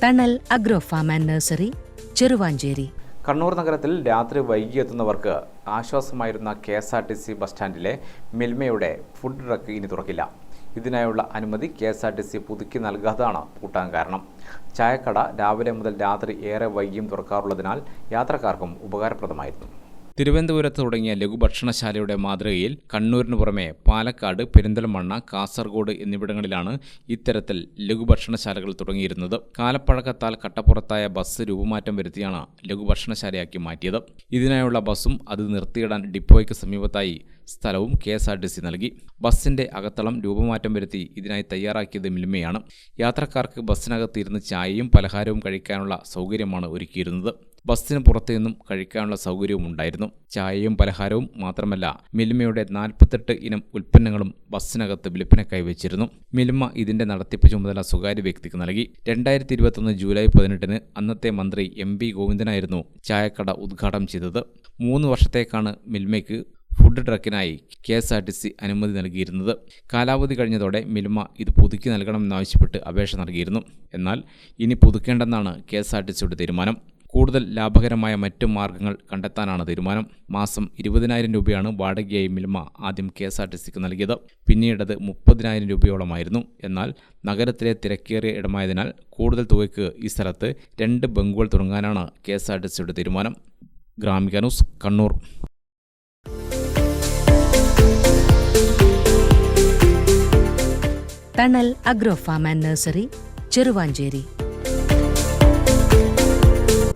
Thanal agro farm and nursery Cheruvanchery. Kannur നഗരത്തിൽ രാത്രി വൈകി എത്തുന്നവർക്ക് ആശ്വാസമായിരുന്ന K S R T C bus സ്റ്റാൻഡിലെ മിൽമയുടെ ഫുഡ് ട്രക്ക് ഇനി തുറക്കില്ല. ഇതിനായുള്ള അനുമതി K S R T C പുതുക്കി നൽകാതാണ് പൂട്ടാൻ കാരണം. ചായക്കട രാവിലെ മുതൽ രാത്രി ഏറെ വൈകിയും തുറക്കാറുള്ളതിനാൽ യാത്രക്കാർക്കും ഉപകാരപ്രദമായിരുന്നു. തിരുവനന്തപുരത്ത് തുടങ്ങിയ ലഘുഭക്ഷണശാലയുടെ മാതൃകയിൽ കണ്ണൂരിന് പുറമെ പാലക്കാട് പെരിന്തൽമണ്ണ കാസർഗോഡ് എന്നിവിടങ്ങളിലാണ് ഇത്തരത്തിൽ ലഘുഭക്ഷണശാലകൾ തുടങ്ങിയിരുന്നത്. കാലപ്പഴക്കത്താൽ കട്ടപ്പുറത്തായ ബസ് രൂപമാറ്റം വരുത്തിയാണ് ലഘുഭക്ഷണശാലയാക്കി മാറ്റിയത്. ഇതിനായുള്ള ബസ്സും അത് നിർത്തിയിടാൻ ഡിപ്പോയ്ക്ക് സമീപത്തായി സ്ഥലവും K S R T C നൽകി. ബസ്സിന്റെ അകത്തളം രൂപമാറ്റം വരുത്തി ഇതിനായി തയ്യാറാക്കിയത് മിൽമയാണ്. യാത്രക്കാർക്ക് ബസ്സിനകത്ത് ഇരുന്ന് ചായയും പലഹാരവും കഴിക്കാനുള്ള സൗകര്യമാണ് ഒരുക്കിയിരുന്നത്. ബസ്സിന് പുറത്തു നിന്നും കഴിക്കാനുള്ള സൗകര്യവും ഉണ്ടായിരുന്നു. ചായയും പലഹാരവും മാത്രമല്ല മിൽമയുടെ നാൽപ്പത്തെട്ട് ഇനം ഉൽപ്പന്നങ്ങളും ബസ്സിനകത്ത് വിൽപ്പനക്കായി വെച്ചിരുന്നു മിൽമ ഇതിന്റെ നടത്തിപ്പ് ചുമതല സ്വകാര്യ വ്യക്തിക്ക് നൽകി. രണ്ടായിരത്തി ഇരുപത്തൊന്ന് ജൂലൈ പതിനെട്ടിന് അന്നത്തെ മന്ത്രി എം പി ഗോവിന്ദനായിരുന്നു ചായക്കട ഉദ്ഘാടനം ചെയ്തത്. മൂന്ന് വർഷത്തേക്കാണ് മിൽമയ്ക്ക് food ട്രക്കിനായി K S R T C അനുമതി നൽകിയിരുന്നത്. കാലാവധി കഴിഞ്ഞതോടെ മിൽമ ഇത് പുതുക്കി നൽകണമെന്നാവശ്യപ്പെട്ട് അപേക്ഷ നൽകിയിരുന്നു. എന്നാൽ ഇനി പുതുക്കേണ്ടെന്നാണ് കെ എസ് ആർ ടി സിയുടെ തീരുമാനം. കൂടുതൽ ലാഭകരമായ മറ്റു മാർഗങ്ങൾ കണ്ടെത്താനാണ് തീരുമാനം. മാസം ഇരുപതിനായിരം രൂപയാണ് വാടകയായി മിൽമ ആദ്യം കെ എസ് ആർ ടി സിക്ക് നൽകിയത്. പിന്നീടത് മുപ്പതിനായിരം രൂപയോളമായിരുന്നു. എന്നാൽ നഗരത്തിലെ തിരക്കേറിയ ഇടമായതിനാൽ കൂടുതൽ തുകയ്ക്ക് ഈ സ്ഥലത്ത് രണ്ട് ബങ്കുകൾ തുടങ്ങാനാണ് കെ എസ് ആർ ടി സിയുടെ തീരുമാനം. Gramika news Kannur. Thanal agro farm and nursery Cheruvancheri.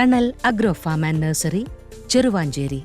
Thanal agro farm and nursery Cheruvancheri.